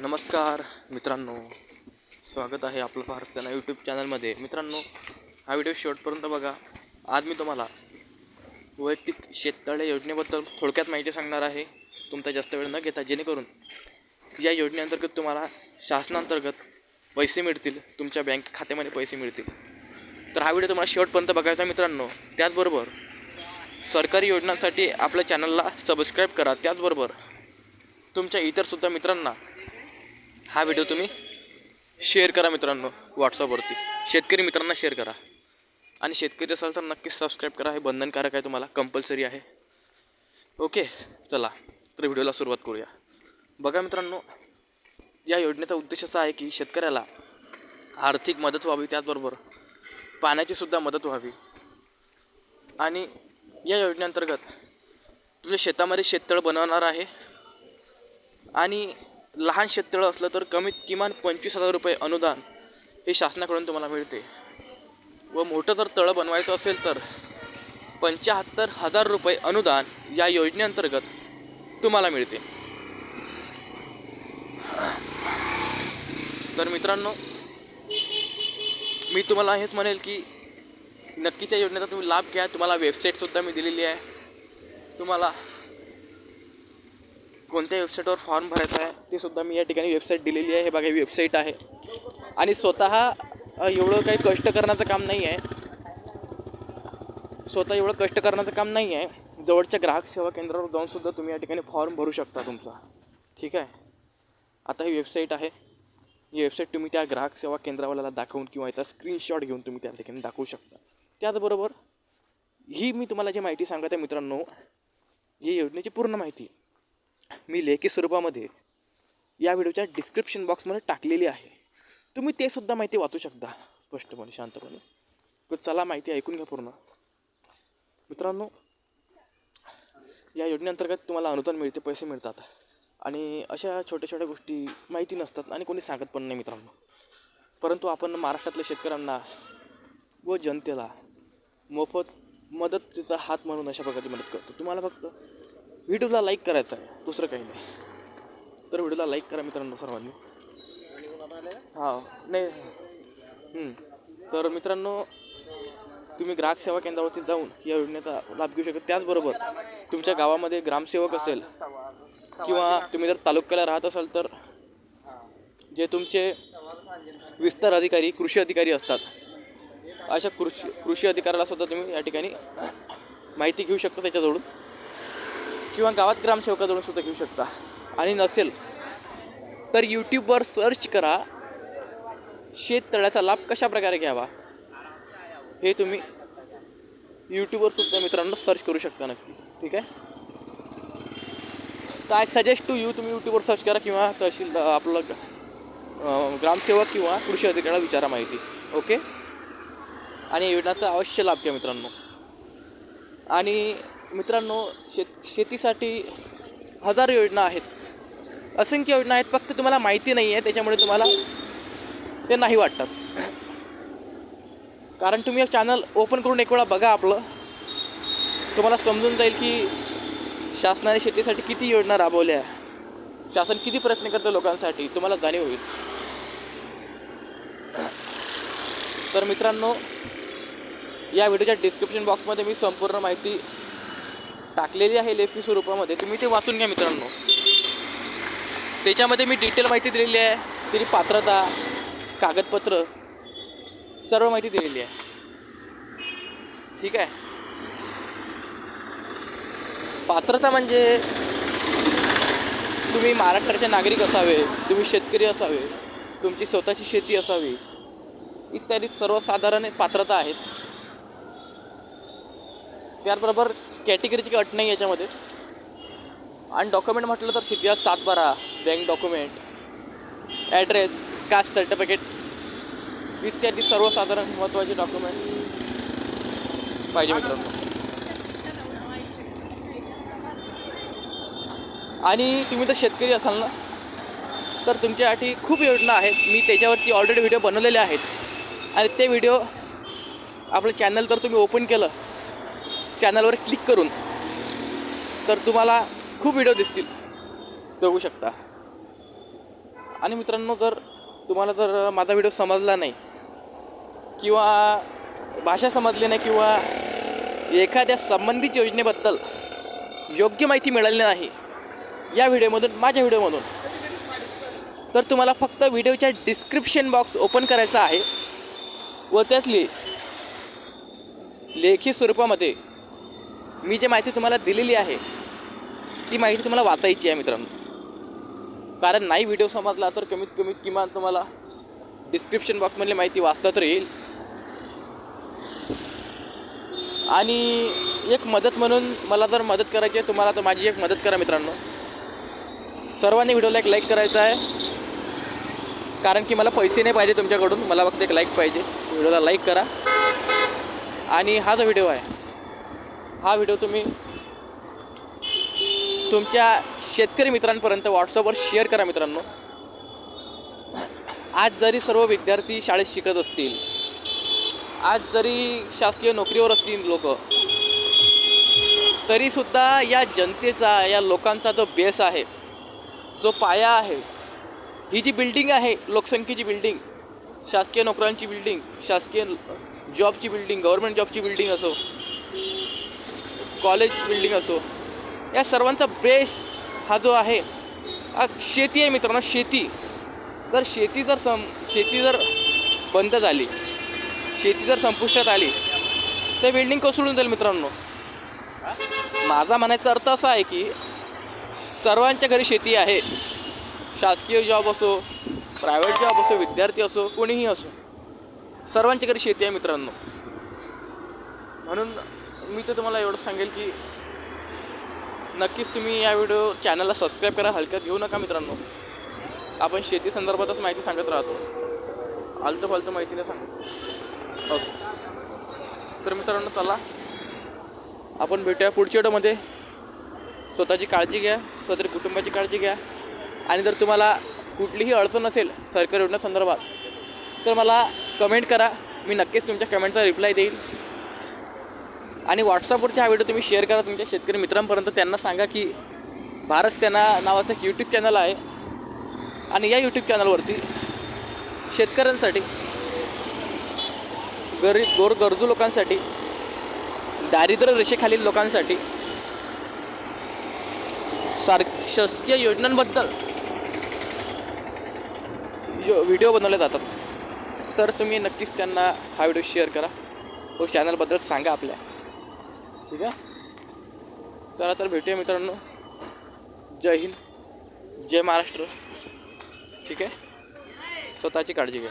नमस्कार मित्रांनो स्वागत आहे आपलं भारतसेना यूट्यूब चॅनलमध्ये मित्रांनो हा व्हिडिओ शेवटपर्यंत बघा. आज मी तुम्हाला वैयक्तिक शेततळे योजनेबद्दल थोडक्यात माहिती सांगणार आहे. तुमचा जास्त वेळ न घेता जेणेकरून या योजनेअंतर्गत तुम्हाला शासनांतर्गत पैसे मिळतील तुमच्या बँक खात्यामध्ये पैसे मिळतील. तर हा व्हिडिओ तुम्हाला शेवटपर्यंत बघायचा मित्रांनो. त्याचबरोबर सरकारी योजनांसाठी आपल्या चॅनलला सबस्क्राईब करा. त्याचबरोबर तुमच्या इतरसुद्धा मित्रांना हा व्हिडिओ तुम्ही शेअर करा मित्रांनो व्हॉट्सअपवरती शेतकरी मित्रांना शेअर करा. आणि शेतकरी असाल तर नक्कीच सबस्क्राईब करा. हे बंधनकारक आहे तुम्हाला कंपल्सरी आहे. ओके चला. तर व्हिडिओला सुरुवात करूया. बघा मित्रांनो या योजनेचा उद्देश असा आहे की शेतकऱ्याला आर्थिक मदत व्हावी त्याचबरोबर पाण्याचीसुद्धा मदत व्हावी. आणि या योजनेअंतर्गत तुझ्या शेतामध्ये शेततळ बनवणार आहे. आणि लहान शेततळं असलं तर कमीत किमान पंचवीस हजार रुपये अनुदान हे शासनाकडून तुम्हाला मिळते. व मोठं जर तळं बनवायचं असेल तर पंच्याहत्तर हजार रुपये अनुदान या योजनेअंतर्गत तुम्हाला मिळते. तर मित्रांनो मी तुम्हाला हेच म्हणेल की नक्कीच या योजनेचा तुम्ही लाभ घ्या. तुम्हाला वेबसाईटसुद्धा मी दिलेली आहे. तुम्हाला कोणत्या वेबसाईटवर फॉर्म भरायचा आहे ते सुद्धा मी या ठिकाणी वेबसाईट दिलेली आहे. हे बघा वेबसाईट आहे. आणि स्वतः एवढं काही कष्ट करण्याचं काम नाही आहे. स्वतः एवढं कष्ट करण्याचं काम नाही आहे. जवळच्या ग्राहक सेवा केंद्रावर जाऊन सुद्धा तुम्ही या ठिकाणी फॉर्म भरू शकता तुमचा. ठीक आहे? आता ही वेबसाईट आहे. ही वेबसाईट तुम्ही त्या ग्राहक सेवा केंद्रावाल्याला दाखवून किंवा याचा स्क्रीनशॉट घेऊन तुम्ही त्या ठिकाणी दाखवू शकता. त्याचबरोबर ही मी तुम्हाला जी माहिती सांगत आहे मित्रांनो ही योजनेची पूर्ण माहिती. मी लेखी स्वरूपामध्ये या व्हिडिओच्या डिस्क्रिप्शन बॉक्समध्ये टाकलेली आहे. तुम्ही ते सुद्धा माहिती वाचू शकता. स्पष्टपणे शांतपणे. तर चला माहिती ऐकून घ्या पूर्ण. मित्रांनो या योजनेअंतर्गत तुम्हाला अनुदान मिळते पैसे मिळतात. आणि अशा छोट्या छोट्या गोष्टी माहिती नसतात आणि कोणी सांगत पण नाही मित्रांनो. परंतु आपण महाराष्ट्रातल्या शेतकऱ्यांना व जनतेला मोफत मदतीचा हात म्हणून अशा प्रकारे मदत करतो. तुम्हाला फक्त व्हिडिओला लाईक करायचा आहे. दुसरं काही नाही. तर व्हिडिओला लाईक करा मित्रांनो सर्वांनी. हां नाही. तर मित्रांनो तुम्ही ग्राहक सेवा केंद्रावरती जाऊन या योजनेचा लाभ घेऊ शकता. त्याचबरोबर तुमच्या गावामध्ये ग्रामसेवक असेल किंवा तुम्ही जर तालुक्याला राहत असाल तर जे तुमचे विस्तार अधिकारी कृषी अधिकारी असतात अशा कृषी कृषी अधिकाऱ्याला सुद्धा तुम्ही या ठिकाणी माहिती घेऊ शकता त्याच्याजवळून. किंवा गावात ग्रामसेवकाजवळून सुद्धा घेऊ शकता. आणि नसेल तर यूट्यूबवर सर्च करा. शेततळ्याचा लाभ कशाप्रकारे घ्यावा? हे तुम्ही यूट्यूबवर सुद्धा मित्रांनो सर्च करू शकता नक्की. ठीक आहे? तर आय सजेस्ट टू यू तुम्ही यूट्यूबवर सर्च करा किंवा तहसील आपलं ग्रामसेवक किंवा कृषी अधिकाऱ्याला विचारा माहिती. ओके आणि योजनाचा अवश्य लाभ घ्या मित्रांनो. आणि मित्रांनो शेत शेतीसाठी हजार योजना आहेत. असंख्य योजना आहेत फक्त तुम्हाला माहिती नाही आहे त्याच्यामुळे तुम्हाला ते नाही वाटतात कारण तुम्ही चॅनल ओपन करून एक वेळा बघा आपलं. तुम्हाला समजून जाईल की शासनाने शेतीसाठी किती योजना राबवल्या. शासन किती प्रयत्न करतं लोकांसाठी तुम्हाला जाणीव होईल. तर मित्रांनो या व्हिडिओच्या डिस्क्रिप्शन बॉक्समध्ये मी संपूर्ण माहिती टाकलेली आहे लेखी स्वरूपामध्ये तुम्ही ते वाचून घ्या मित्रांनो. त्याच्यामध्ये मी डिटेल माहिती दिलेली आहे त्याची पात्रता कागदपत्र सर्व माहिती दिलेली आहे. ठीक आहे? पात्रता म्हणजे तुम्ही महाराष्ट्राचे नागरिक असावे तुम्ही शेतकरी असावे तुमची स्वतःची शेती असावी इत्यादी सर्वसाधारण पात्रता आहेत. त्याचबरोबर कॅटेगरीची काही अट नाही याच्यामध्ये. आणि डॉक्युमेंट म्हटलं तर शेतीचा सातबारा bank document address caste certificate इत्यादी सर्वसाधारण महत्त्वाचे डॉक्युमेंट पाहिजे मित्रांनो. आणि तुम्ही तर शेतकरी असाल ना तर तुमच्यासाठी खूप योजना आहेत. मी त्याच्यावरती ऑलरेडी व्हिडिओ बनवलेले आहेत. आणि ते व्हिडिओ आपलं चॅनल जर तुम्ही ओपन केलं. चॅनलवर क्लिक करून तर तुम्हाला खूप व्हिडिओ दिसतील. बघू शकता. आणि मित्रांनो जर तुम्हाला जर माझा व्हिडिओ समजला नाही किंवा भाषा समजली नाही किंवा एखाद्या संबंधित योजनेबद्दल योग्य माहिती मिळाली नाही या व्हिडिओमधून माझ्या व्हिडिओमधून तर तुम्हाला फक्त व्हिडिओच्या डिस्क्रिप्शन बॉक्स ओपन करायचा आहे व त्यातली लेखी स्वरूपामध्ये मी जी माहिती तुम्हाला दिलेली आहे ती माहिती तुम्हाला वाचायची आहे मित्रांनो. कारण नाही व्हिडिओ समजला तर कमीत कमी किमान तुम्हाला डिस्क्रिप्शन बॉक्समधली माहिती वाचता तर येईल. आणि एक मदत म्हणून मला जर मदत करायची आहे तुम्हाला तर माझी एक मदत करा मित्रांनो. सर्वांनी व्हिडिओला एक लाईक करायचा आहे. कारण की मला पैसे नाही पाहिजे तुमच्याकडून मला फक्त एक लाईक पाहिजे. व्हिडिओला लाईक करा. आणि हा जो व्हिडिओ आहे हा व्हिडिओ तुम्ही तुमच्या शेतकरी मित्रांपर्यंत व्हॉट्सअपवर शेअर करा मित्रांनो. आज जरी सर्व विद्यार्थी शाळेत शिकत असतील आज जरी शासकीय नोकरीवर असतील लोक तरीसुद्धा या जनतेचा या लोकांचा जो बेस आहे जो पाया आहे ही जी बिल्डिंग आहे लोकसंख्येची बिल्डिंग शासकीय नोकऱ्यांची बिल्डिंग शासकीय जॉबची बिल्डिंग गव्हर्मेंट जॉबची बिल्डिंग असो कॉलेज बिल्डिंग असो या सर्वांचा बेस हा जो आहे हा शेती आहे मित्रांनो शेती. जर शेती जर सम शेती जर बंद झाली शेती जर संपुष्टात आली तर बिल्डिंग कोसळून जाईल मित्रांनो. माझा म्हणायचा अर्थ असा आहे की सर्वांच्या घरी शेती आहे. शासकीय जॉब असो प्रायव्हेट जॉब असो विद्यार्थी असो कोणीही असो सर्वांच्या घरी शेती आहे मित्रांनो. म्हणून मी तर तुम्हाला एवढं सांगेल की नक्कीच तुम्ही या व्हिडिओ चॅनलला सबस्क्राईब करा हलक्यात घेऊ नका मित्रांनो. आपण शेती संदर्भातच माहिती सांगत राहतो. आलतं फालतं माहिती नाही सांगतो. हो, असं तर मित्रांनो चला. आपण भेटूया पुढच्या व्हिडिओमध्ये. स्वतःची काळजी घ्या स्वतःच्या कुटुंबाची काळजी घ्या. आणि जर तुम्हाला कुठलीही अडचण असेल सरकारी योजनेसंदर्भात तर मला कमेंट करा. मी नक्कीच तुमच्या कमेंटचा रिप्लाय देईल. आणि व्हॉट्सअपवरती हा व्हिडिओ तुम्ही शेअर करा तुमच्या शेतकरी मित्रांपर्यंत. त्यांना सांगा की भारत सेना नावाचं एक यूट्यूब चॅनल आहे. आणि या यूट्यूब चॅनलवरती शेतकऱ्यांसाठी गरीब गोर गरजू लोकांसाठी दारिद्र्य रेषेखालील लोकांसाठी सार शासकीय योजनांबद्दल यो व्हिडिओ बनवले जातात. तर तुम्ही नक्कीच त्यांना हा व्हिडिओ शेअर करा. हो, व चॅनलबद्दल सांगा आपल्या. ठीक आहे? चला तर भेटूया मित्रांनो. जय हिंद. जय महाराष्ट्र. ठीक आहे? स्वतःची काळजी घ्या.